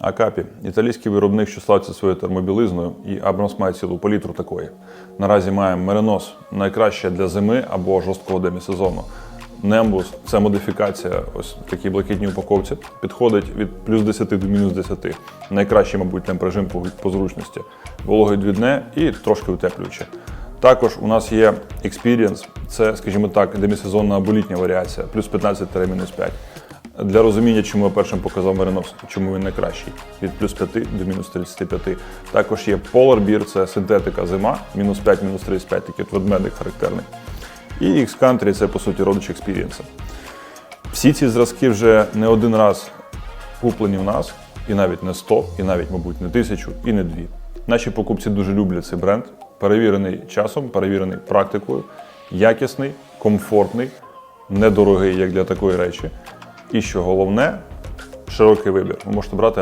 Акапі італійський виробник, що славиться своєю термобілизною, і Абрамс має цілу палітру такої. Наразі маємо Меренос найкраще для зими або жорсткого демісезону. Нембус це модифікація, ось в такій блакитній упаковці. Підходить від плюс 10 до мінус 10. Найкращий, мабуть, темпрежим по, по зручності. Вологовідвідне і трошки утеплююче. Також у нас є Experience, це, скажімо так, демісезонна або літня варіація, плюс 15 5. Для розуміння, чому я першим показав Меринос, чому він найкращий, від плюс 5 до мінус 35. Також є Polar Beer, це синтетика зима, мінус 5, мінус 35, такий от ведмедик характерний. І X-Country це, по суті, родич Experience. Всі ці зразки вже не один раз куплені в нас, і навіть не 100, і навіть, мабуть, не тисячу, і не дві. Наші покупці дуже люблять цей бренд, перевірений часом, перевірений практикою, якісний, комфортний, недорогий, як для такої речі. І що головне, широкий вибір. Ви можете брати